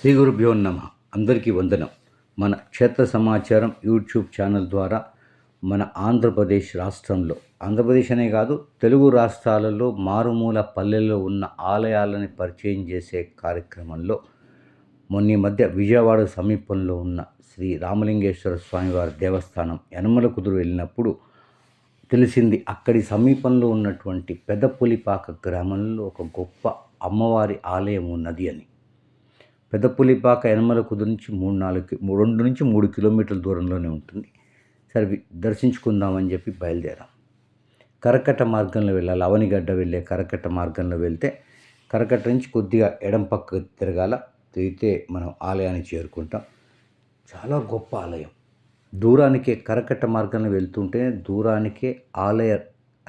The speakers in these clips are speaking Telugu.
శ్రీ గురుభ్యో నమ. అందరికీ వందనం. మన క్షేత్ర సమాచారం యూట్యూబ్ ఛానల్ ద్వారా మన ఆంధ్రప్రదేశ్ రాష్ట్రంలో ఆంధ్రప్రదేశ్ అనే కాదు తెలుగు రాష్ట్రాలలో మారుమూల పల్లెల్లో ఉన్న ఆలయాలని పరిచయం చేసే కార్యక్రమంలో మొన్న మధ్య విజయవాడ సమీపంలో ఉన్న శ్రీ రామలింగేశ్వర స్వామివారి దేవస్థానం యనమల కుదురు వెళ్ళినప్పుడు తెలిసింది అక్కడి సమీపంలో ఉన్నటువంటి పెదపులిపాక గ్రామంలో ఒక గొప్ప అమ్మవారి ఆలయం ఉన్నది అని. పెదపులిపాక యనమల కుదురు నుంచి మూడు నాలుగు రెండు నుంచి మూడు కిలోమీటర్ల దూరంలోనే ఉంటుంది. సరే దర్శించుకుందామని చెప్పి బయలుదేరాం. కరకట్ట మార్గంలో వెళ్ళాలి. అవనిగడ్డ వెళ్ళే కరకట్ట మార్గంలో వెళ్తే కరకట్ట నుంచి కొద్దిగా ఎడం పక్క తిరగాల. తిరిగితే మనం ఆలయాన్ని చేరుకుంటాం. చాలా గొప్ప ఆలయం. దూరానికే కరకట్ట మార్గంలో వెళ్తుంటే దూరానికే ఆలయ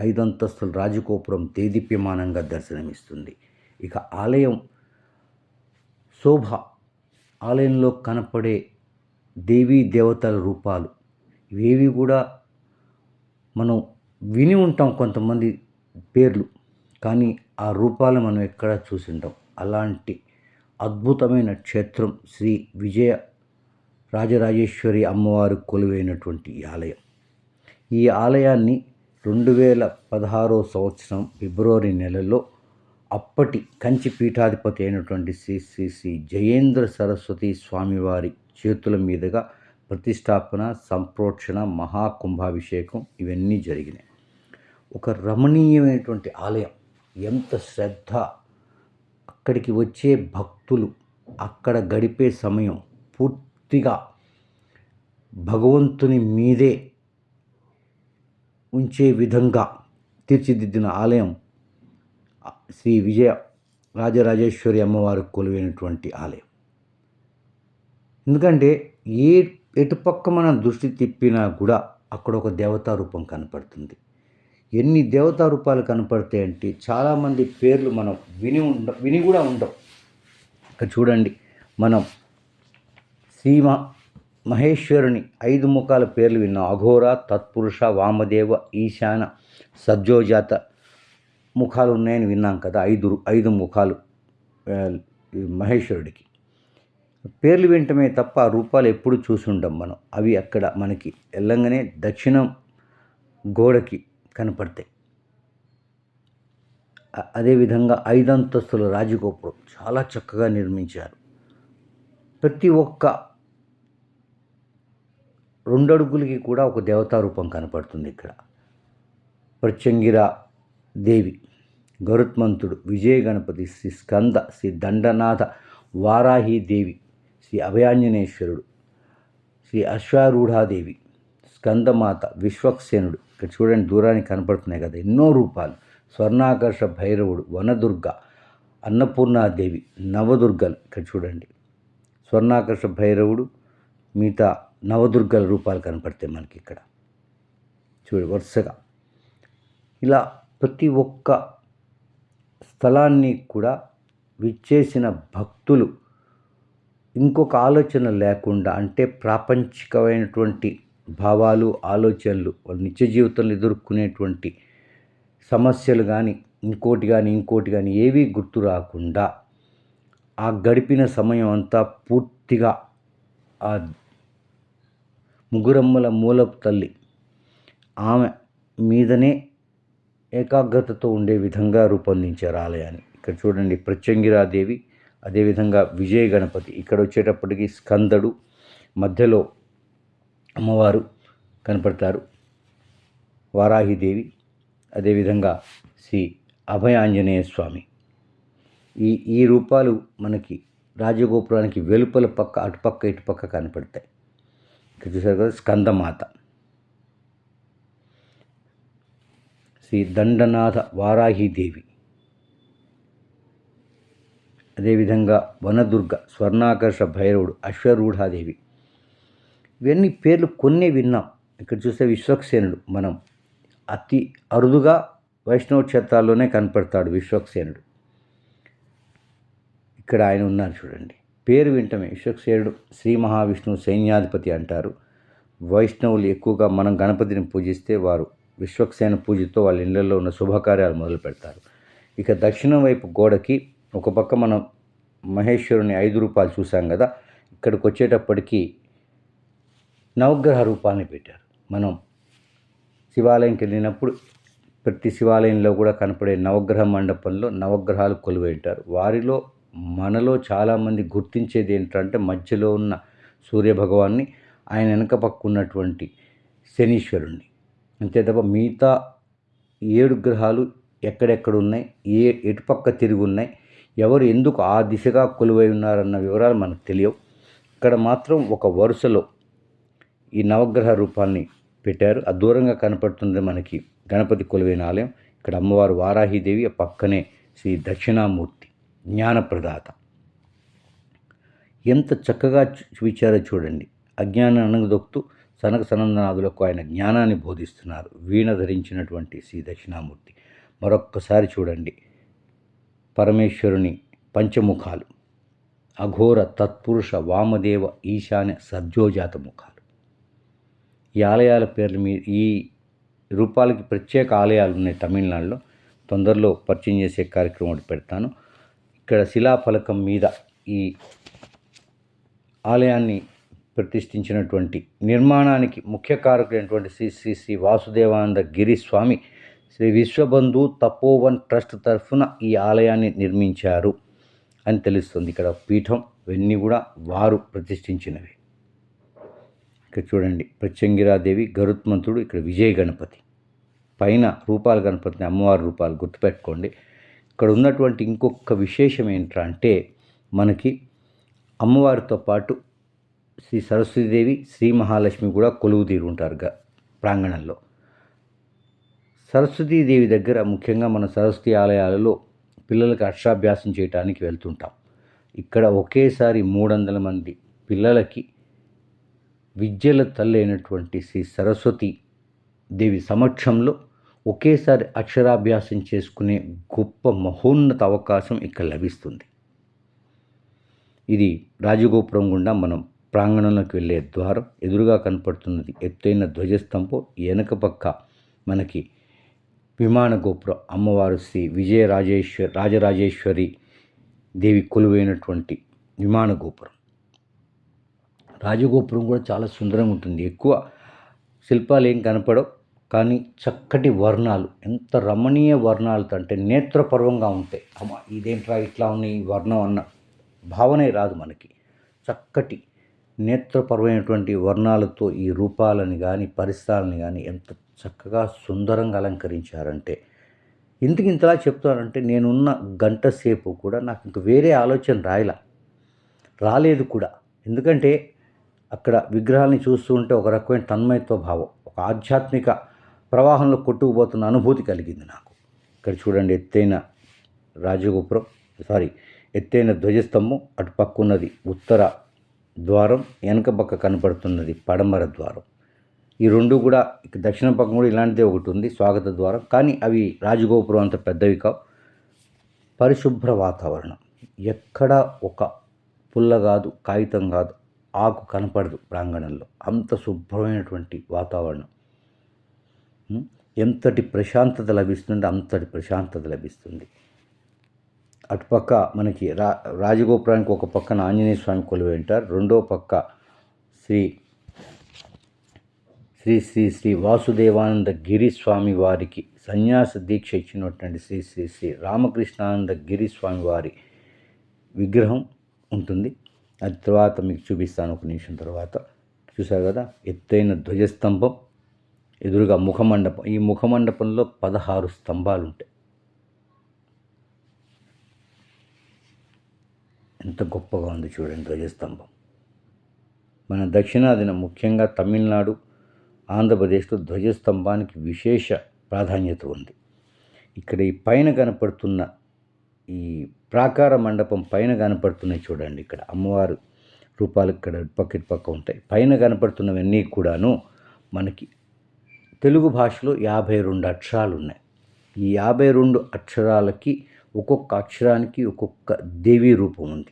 ఐదంతస్తుల రాజగోపురం దేదీప్యమానంగా దర్శనమిస్తుంది. ఇక ఆలయం శోభ ఆలయంలో కనపడే దేవీ దేవతల రూపాలు. ఇవేవి కూడా మనం విని ఉంటాం కొంతమంది పేర్లు. కానీ ఆ రూపాలు మనం ఎక్కడ చూసి ఉంటాం అలాంటి అద్భుతమైన క్షేత్రం శ్రీ విజయ రాజరాజేశ్వరి అమ్మవారు కొలువైనటువంటి ఆలయం. ఈ ఆలయాన్ని రెండు వేల పదహారో సంవత్సరం ఫిబ్రవరి నెలలో అప్పటి కంచి పీఠాధిపతి అయినటువంటి శ్రీ శ్రీ శ్రీ జయేంద్ర సరస్వతి స్వామివారి చేతుల మీదుగా ప్రతిష్టాపన సంప్రోక్షణ మహాకుంభాభిషేకం ఇవన్నీ జరిగినాయి. ఒక రమణీయమైనటువంటి ఆలయం. ఎంత శ్రద్ధ! అక్కడికి వచ్చే భక్తులు అక్కడ గడిపే సమయం పూర్తిగా భగవంతుని మీదే ఉంచే విధంగా తీర్చిదిద్దిన ఆలయం శ్రీ విజయ రాజరాజేశ్వరి అమ్మవారు కొలువైనటువంటి ఆలయం. ఎందుకంటే ఏ ఎటుపక్క మనం దృష్టి తిప్పినా కూడా అక్కడ ఒక దేవతా రూపం కనపడుతుంది. ఎన్ని దేవతా రూపాలు కనపడతాయంటే చాలామంది పేర్లు మనం విని ఉండ విని కూడా ఉండవు ఇక్కడ చూడండి మనం శ్రీమ మహేశ్వరుని ఐదు ముఖాల పేర్లు విన్నాం. అఘోర తత్పురుష వామదేవ ఈశాన సజ్జోజాత ముఖాలు ఉన్నాయని విన్నాం కదా ఐదు ఐదు ముఖాలు మహేశ్వరుడికి. పేర్లు వింటమే తప్ప రూపాలు ఎప్పుడు చూసుండం మనం. అవి అక్కడ మనకి వెళ్ళంగానే దక్షిణం గోడకి కనపడతాయి. అదేవిధంగా ఐదంతస్తుల రాజగోపురం చాలా చక్కగా నిర్మించారు. ప్రతి ఒక్క రెండడుగులకి కూడా ఒక దేవతారూపం కనపడుతుంది ఇక్కడ. ప్రత్యంగిర దేవి. గరుత్మంతుడు విజయ గణపతి శ్రీ స్కంద శ్రీ దండనాథ వారాహి దేవి శ్రీ అభయాంజనేశ్వరుడు శ్రీ అశ్వారూఢాదేవి స్కందమాత విశ్వక్సేనుడు. ఇక్కడ చూడండి దూరానికి కనపడుతున్నాయి కదా ఎన్నో రూపాలు. స్వర్ణాకర్ష భైరవుడు వనదుర్గ అన్నపూర్ణాదేవి నవదుర్గలు. ఇక్కడ చూడండి స్వర్ణాకర్ష భైరవుడు మిగతా నవదుర్గల రూపాలు కనపడతాయి మనకి ఇక్కడ. చూడు వరుసగా. ఇలా ప్రతి ఒక్క స్థలాన్ని కూడా విచ్చేసిన భక్తులు ఇంకొక ఆలోచన లేకుండా అంటే ప్రాపంచికమైనటువంటి భావాలు ఆలోచనలు వాళ్ళ నిత్య జీవితంలో ఎదుర్కొనేటువంటి సమస్యలు కానీ ఇంకోటి కానీ ఇంకోటి కానీ ఏవీ గుర్తు రాకుండా ఆ గడిపిన సమయం అంతా పూర్తిగా ఆ ముగ్గురమ్మల మూలపు తల్లి ఆమె మీదనే ఏకాగ్రతతో ఉండే విధంగా రూపొందించారు ఆలయాన్ని. ఇక్కడ చూడండి ప్రత్యంగిరాదేవి అదేవిధంగా విజయ గణపతి. ఇక్కడ వచ్చేటప్పటికి స్కందడు మధ్యలో అమ్మవారు కనపడతారు. వారాహిదేవి అదేవిధంగా శ్రీ అభయాంజనేయ స్వామి. ఈ ఈ రూపాలు మనకి రాజగోపురానికి వెలుపల పక్క అటుపక్క ఇటుపక్క కనపడతాయి. ఇక్కడ చూసారు కదా స్కందమాత. శ్రీ దండనాథ వారాహీదేవి అదేవిధంగా వనదుర్గ స్వర్ణాకర్ష భైరవుడు అశ్వరూఢాదేవి. ఇవన్నీ పేర్లు కొన్నే విన్నాం. ఇక్కడ చూస్తే విశ్వక్సేనుడు మనం. అతి అరుదుగా వైష్ణవ క్షేత్రాల్లోనే కనపడతాడు విశ్వక్సేనుడు. ఇక్కడ ఆయన ఉన్నారు చూడండి. పేరు వింటమే విశ్వక్సేనుడు శ్రీ మహావిష్ణువు సైన్యాధిపతి అంటారు. వైష్ణవులు ఎక్కువగా మనం గణపతిని పూజిస్తే వారు విశ్వక్సేన పూజతో వాళ్ళ ఇళ్ళల్లో ఉన్న శుభకార్యాలు మొదలు పెడతారు. ఇక దక్షిణం వైపు గోడకి ఒక పక్క మనం మహేశ్వరుని ఐదు రూపాయలు చూసాం కదా ఇక్కడికి వచ్చేటప్పటికీ నవగ్రహ రూపాలని పెట్టారు. మనం శివాలయంకి వెళ్ళినప్పుడు ప్రతి శివాలయంలో కూడా కనపడే నవగ్రహ మండపంలో నవగ్రహాలు కొలువై ఉంటారు వారిలో మనలో చాలామంది గుర్తించేది ఏంటంటే మధ్యలో ఉన్న సూర్యభగవాన్ని ఆయన వెనక పక్క ఉన్నటువంటి శనీశ్వరుణ్ణి. అంతే తప్ప మిగతా ఏడు గ్రహాలు ఎక్కడెక్కడ ఉన్నాయి ఏ ఎటుపక్క తిరిగి ఉన్నాయి ఎవరు ఎందుకు ఆ దిశగా కొలువై ఉన్నారన్న వివరాలు మనకు తెలియవు. ఇక్కడ మాత్రం ఒక వరుసలో ఈ నవగ్రహ రూపాన్ని పెట్టారు. ఆ దూరంగా కనపడుతుంది మనకి గణపతి కొలువైన ఆలయం. ఇక్కడ అమ్మవారు వారాహిదేవి ఆ పక్కనే శ్రీ దక్షిణామూర్తి జ్ఞానప్రదాత. ఎంత చక్కగా చూపించారో చూడండి. అజ్ఞానం అణగదొక్కుతూ సనక సనందనాథులకు ఆయన జ్ఞానాన్ని బోధిస్తున్నారు. వీణ ధరించినటువంటి శ్రీ దక్షిణామూర్తి మరొక్కసారి చూడండి. పరమేశ్వరుని పంచముఖాలు. అఘోర తత్పురుష వామదేవ ఈశాన్య సద్యోజాత ముఖాలు. ఈ ఆలయాల పేర్లు మీ ఈ రూపాలకి ప్రత్యేక ఆలయాలు ఉన్నాయి తమిళనాడులో. తొందరలో పరిచయం చేసే కార్యక్రమం ఒకటి పెడతాను. ఇక్కడ శిలాఫలకం మీద ఈ ఆలయాన్ని ప్రతిష్ఠించినటువంటి నిర్మాణానికి ముఖ్య కారకులైనటువంటి శ్రీ శ్రీ శ్రీ వాసుదేవానంద గిరి స్వామి శ్రీ విశ్వబంధు తపోవన్ ట్రస్ట్ తరఫున ఈ ఆలయాన్ని నిర్మించారు అని తెలుస్తుంది. ఇక్కడ పీఠం ఇవన్నీ కూడా వారు ప్రతిష్ఠించినవి. ఇక్కడ చూడండి ప్రత్యంగిరాదేవి గరుత్మంతుడు ఇక్కడ విజయ గణపతి. పైన రూపాల గణపతిని అమ్మవారి రూపాలు గుర్తుపెట్టుకోండి. ఇక్కడ ఉన్నటువంటి ఇంకొక విశేషం ఏంట్రా అంటే మనకి అమ్మవారితో పాటు శ్రీ సరస్వతీదేవి శ్రీ మహాలక్ష్మి కూడా కొలువు తీరు ఉంటారుగా ప్రాంగణంలో. సరస్వతీదేవి దగ్గర ముఖ్యంగా మన సరస్వతి ఆలయాలలో పిల్లలకు అక్షరాభ్యాసం చేయడానికి వెళ్తుంటాం. ఇక్కడ ఒకేసారి మూడు వందల మంది పిల్లలకి విద్యల తల్లి అయినటువంటి శ్రీ సరస్వతి దేవి సమక్షంలో ఒకేసారి అక్షరాభ్యాసం చేసుకునే గొప్ప మహోన్నత అవకాశం ఇక్కడ లభిస్తుంది. ఇది రాజగోపురం గుండా మనం ప్రాంగణంలోకి వెళ్ళే ద్వారం ఎదురుగా కనపడుతున్నది. ఎత్తైన ధ్వజస్తంభం వెనక పక్క మనకి విమాన గోపురం. అమ్మవారు శ్రీ విజయ రాజేశ్వరి రాజరాజేశ్వరి దేవి కొలువైనటువంటి విమాన గోపురం. రాజగోపురం కూడా చాలా సుందరంగా ఉంటుంది. ఎక్కువ శిల్పాలు ఏం కనపడవు. కానీ చక్కటి వర్ణాలు ఎంత రమణీయ వర్ణాలతో అంటే నేత్రపర్వంగా ఉంటాయి. అమ్మ ఇదేంట్రా ఇట్లా ఉన్నాయి వర్ణం అన్న భావనే రాదు మనకి. చక్కటి నేత్రపరమైనటువంటి వర్ణాలతో ఈ రూపాలని కానీ పరిసరాలను కానీ ఎంత చక్కగా సుందరంగా అలంకరించారంటే ఎందుకు ఇంతలా చెప్తానంటే నేనున్న గంట సేపు కూడా నాకు ఇంక వేరే ఆలోచన రాయలా. రాలేదు కూడా. ఎందుకంటే అక్కడ విగ్రహాన్ని చూస్తూ ఉంటే ఒక రకమైన తన్మయత్వ భావం ఒక ఆధ్యాత్మిక ప్రవాహంలో కొట్టుకుపోతున్న అనుభూతి కలిగింది నాకు. ఇక్కడ చూడండి ఎత్తైన రాజగోపురం సారీ ఎత్తైన ధ్వజస్తంభం అటు పక్కున్నది ఉత్తర ద్వారం వెనక పక్క కనపడుతున్నది పడమర ద్వారం. ఈ రెండు కూడా ఇక దక్షిణ పక్కన కూడా ఇలాంటిదే ఒకటి ఉంది స్వాగత ద్వారం. కానీ అవి రాజగోపురం అంత పెద్దవి కావు. పరిశుభ్ర వాతావరణం. ఎక్కడ ఒక పుల్ల కాదు కాగితం కాదు ఆకు కనపడదు ప్రాంగణంలో. అంత శుభ్రమైనటువంటి వాతావరణం. ఎంతటి ప్రశాంతత లభిస్తుంది అంతటి ప్రశాంతత లభిస్తుంది. అటుపక్క మనకి రా రాజగోపురానికి ఒక పక్కన ఆంజనేయ స్వామి కొలువై ఉంటారు. రెండో పక్క శ్రీ శ్రీ శ్రీ శ్రీ వాసుదేవానంద గిరి స్వామి వారికి సన్యాస దీక్ష ఇచ్చినటువంటి శ్రీ శ్రీ శ్రీ రామకృష్ణానంద గిరి స్వామి వారి విగ్రహం ఉంటుంది. అది తర్వాత మీకు చూపిస్తాను ఒక నిమిషం తర్వాత. చూసారు కదా? ఎత్తైన ధ్వజస్తంభం ఎదురుగా ముఖమండపం. ఈ ముఖమండపంలో పదహారు స్తంభాలు ఉంటాయి ఎంత గొప్పగా ఉంది చూడండి ధ్వజస్తంభం. మన దక్షిణాదిన ముఖ్యంగా తమిళనాడు ఆంధ్రప్రదేశ్లో ధ్వజస్తంభానికి విశేష ప్రాధాన్యత ఉంది. ఇక్కడ ఈ పైన కనపడుతున్న ఈ ప్రాకార మండపం పైన కనపడుతున్నాయి చూడండి ఇక్కడ. అమ్మవారు రూపాలు ఇక్కడ పక్క పక్క ఉంటాయి. పైన కనపడుతున్నవన్నీ కూడాను మనకి తెలుగు భాషలో యాభై రెండు అక్షరాలు ఉన్నాయి. ఈ యాభై రెండు అక్షరాలకి ఒక్కొక్క అక్షరానికి ఒక్కొక్క దేవీ రూపం ఉంది.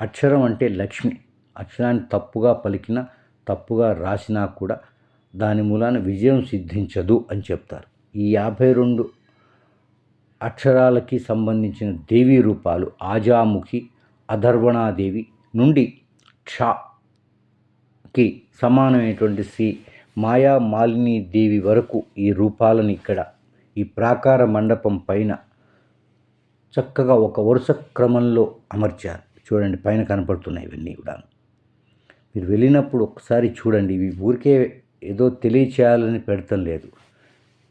అక్షరం అంటే లక్ష్మి. అక్షరాన్ని తప్పుగా పలికినా తప్పుగా రాసినా కూడా దాని మూలాన విజయం సిద్ధించదు అని చెప్తారు. ఈ యాభై రెండు అక్షరాలకి సంబంధించిన దేవీ రూపాలు ఆజాముఖి అధర్వణాదేవి నుండి క్షకి సమానమైనటువంటి శ్రీ మాయా మాలిని దేవి వరకు ఈ రూపాలను ఇక్కడ ఈ ప్రాకార మండపం పైన చక్కగా ఒక వరుస క్రమంలో అమర్చారు. చూడండి పైన కనపడుతున్నాయి ఇవన్నీ కూడా మీరు వెళ్ళినప్పుడు ఒకసారి చూడండి ఇవి ఊరికే ఏదో తెలియచేయాలని పెడతం లేదు.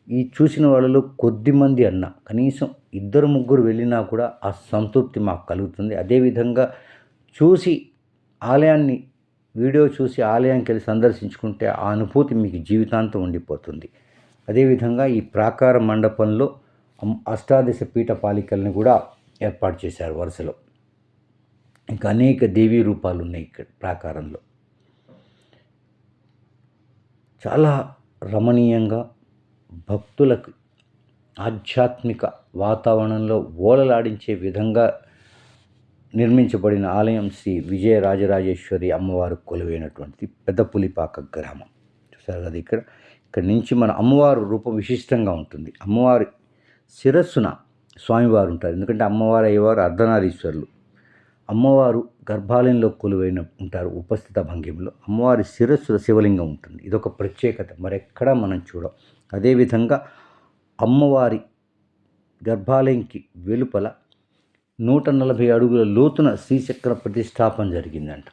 ఈ చూసిన వాళ్ళలో కొద్దిమంది అన్న కనీసం ఇద్దరు ముగ్గురు వెళ్ళినా కూడా ఆ సంతృప్తి మాకు కలుగుతుంది. అదేవిధంగా చూసి ఆలయాన్ని వీడియో చూసి ఆలయానికి వెళ్ళి సందర్శించుకుంటే ఆ అనుభూతి మీకు జీవితాంతం ఉండిపోతుంది. అదేవిధంగా ఈ ప్రాకార మండపంలో అష్టాదశ పీఠ పాలికల్ని కూడా ఏర్పాటు చేశారు వరుసలో. ఇంకా అనేక దేవీ రూపాలు ఉన్నాయి ఇక్కడ ప్రాకారంలో. చాలా రమణీయంగా భక్తులకు ఆధ్యాత్మిక వాతావరణంలో ఓలలాడించే విధంగా నిర్మించబడిన ఆలయం శ్రీ విజయరాజరాజేశ్వరి అమ్మవారు కొలువైనటువంటి పెద్దపులిపాక గ్రామం. చూసారు కదా ఇక్కడ? ఇక్కడ నుంచి మన అమ్మవారు రూపం విశిష్టంగా ఉంటుంది. అమ్మవారి శిరస్సున స్వామివారు ఉంటారు ఎందుకంటే అమ్మవారు అయ్యేవారు అర్ధనారీశ్వరులు. అమ్మవారు గర్భాలయంలో కొలువైన ఉంటారు ఉపస్థిత భంగిమలో. అమ్మవారి శిరస్సు శివలింగం ఉంటుంది. ఇదొక ప్రత్యేకత. మరెక్కడా మనం చూడం. అదేవిధంగా అమ్మవారి గర్భాలయంకి వెలుపల నూట నలభై అడుగుల లోతున శ్రీచక్ర ప్రతిష్టాపన జరిగిందంట.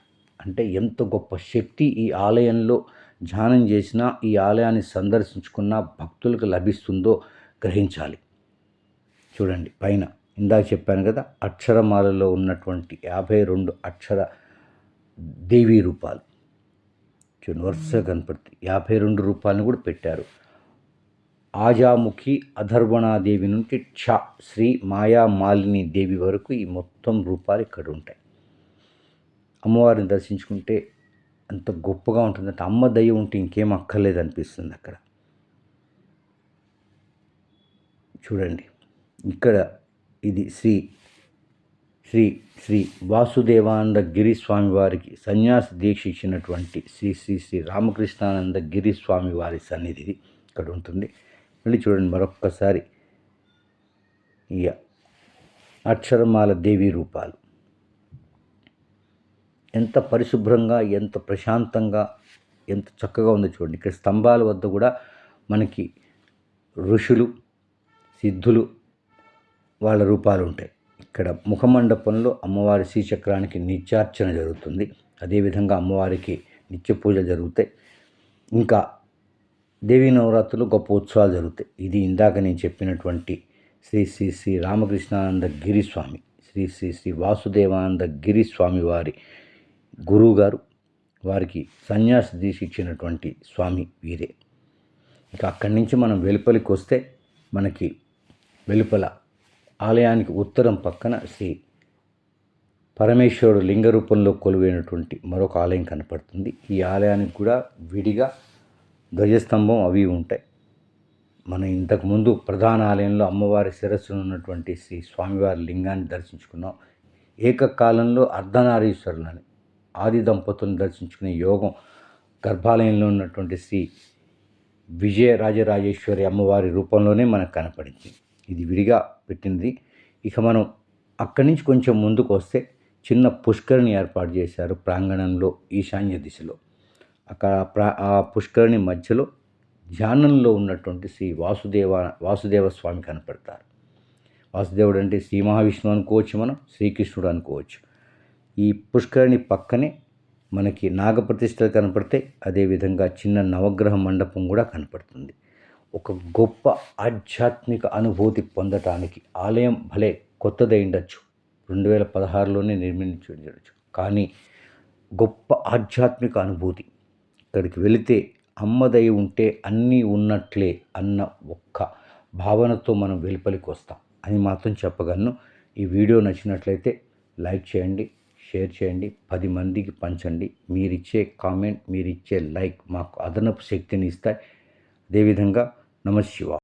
అంటే ఎంత గొప్ప శక్తి ఈ ఆలయంలో ధ్యానం చేసినా ఈ ఆలయాన్ని సందర్శించుకున్న భక్తులకు లభిస్తుందో గ్రహించాలి. చూడండి పైన ఇందాక చెప్పాను కదా అక్షరమాలలో ఉన్నటువంటి యాభై రెండు అక్షర దేవీ రూపాలు. చూడండి వరుసగా కనపడుతుంది. యాభై రెండు రూపాలను కూడా పెట్టారు. ఆజాముఖి అధర్వణాదేవి నుంచి ఛ శ్రీ మాయా మాలిని దేవి వరకు ఈ మొత్తం రూపాలు ఇక్కడ ఉంటాయి. అమ్మవారిని దర్శించుకుంటే అంత గొప్పగా ఉంటుందంటే అమ్మ దయ్యం ఉంటే ఇంకేం అక్కర్లేదు అనిపిస్తుంది అక్కడ. చూడండి ఇక్కడ ఇది శ్రీ శ్రీ శ్రీ వాసుదేవానంద గిరి స్వామి వారికి సన్యాస దీక్ష ఇచ్చినటువంటి శ్రీ శ్రీ శ్రీ రామకృష్ణానంద గిరి స్వామి వారి సన్నిధి ఇక్కడ ఉంటుంది. మళ్ళీ చూడండి మరొక్కసారి. ఈ అక్షరమాల దేవి రూపాలు. ఎంత పరిశుభ్రంగా ఎంత ప్రశాంతంగా ఎంత చక్కగా ఉందో చూడండి. ఇక్కడ స్తంభాల వద్ద కూడా మనకి ఋషులు సిద్ధులు వాళ్ళ రూపాలు ఉంటాయి ఇక్కడ ముఖమండపంలో అమ్మవారి శ్రీచక్రానికి నిత్యార్చన జరుగుతుంది. అదేవిధంగా అమ్మవారికి నిత్య పూజలు జరుగుతాయి. ఇంకా దేవీ నవరాత్రులు గొప్ప ఉత్సవాలు జరుగుతాయి. ఇది ఇందాక నేను చెప్పినటువంటి శ్రీ శ్రీ శ్రీ రామకృష్ణానంద గిరిస్వామి శ్రీ శ్రీ శ్రీ వాసుదేవానంద గిరిస్వామి వారి గురువు గారు వారికి సన్యాస దీక్ష ఇచ్చినటువంటి స్వామి వీరే. ఇక అక్కడి నుంచి మనం వెలుపలికి వస్తే మనకి వెలుపల ఆలయానికి ఉత్తరం పక్కన శ్రీ పరమేశ్వరుడు లింగ రూపంలో కొలువైనటువంటి మరొక ఆలయం కనపడుతుంది. ఈ ఆలయానికి కూడా విడిగా ధ్వజస్తంభం అవి ఉంటాయి. మనం ఇంతకుముందు ప్రధాన ఆలయంలో అమ్మవారి శిరస్సును ఉన్నటువంటి శ్రీ స్వామివారి లింగాన్ని దర్శించుకున్నాం. ఏకకాలంలో అర్ధనారీశ్వరులని ఆది దంపతులను దర్శించుకునే యోగం గర్భాలయంలో ఉన్నటువంటి శ్రీ విజయ రాజరాజేశ్వరి అమ్మవారి రూపంలోనే మనకు కనపడింది. ఇది విడిగా పెట్టింది. ఇక మనం అక్కడి నుంచి కొంచెం ముందుకు వస్తే చిన్న పుష్కరిని ఏర్పాటు చేశారు ప్రాంగణంలో ఈశాన్య దిశలో. అక్కడ ప్రా ఆ పుష్కరిణి మధ్యలో ధ్యానంలో ఉన్నటువంటి శ్రీ వాసుదేవ వాసుదేవ స్వామి కనపడతారు. వాసుదేవుడు అంటే శ్రీ మహావిష్ణువు అనుకోవచ్చు మనం శ్రీకృష్ణుడు అనుకోవచ్చు. ఈ పుష్కరిణి పక్కనే మనకి నాగప్రతిష్టలు కనపడితే అదేవిధంగా చిన్న నవగ్రహ మండపం కూడా కనపడుతుంది. ఒక గొప్ప ఆధ్యాత్మిక అనుభూతి పొందటానికి ఆలయం భలే కొత్తదై ఉండొచ్చు. రెండు వేల పదహారులోనే నిర్మించవచ్చు కానీ గొప్ప ఆధ్యాత్మిక అనుభూతి. ఇక్కడికి వెళితే అమ్మదై ఉంటే అన్నీ ఉన్నట్లే అన్న ఒక్క భావనతో మనం వెలుపలికి వస్తాం. అని మాత్రం చెప్పగలను. ఈ వీడియో నచ్చినట్లయితే లైక్ చేయండి షేర్ చేయండి పది మందికి పంచండి. మీరిచ్చే కామెంట్ మీరిచ్చే లైక్ మాకు అదనపు శక్తిని ఇస్తాయి. అదేవిధంగా నమ శివ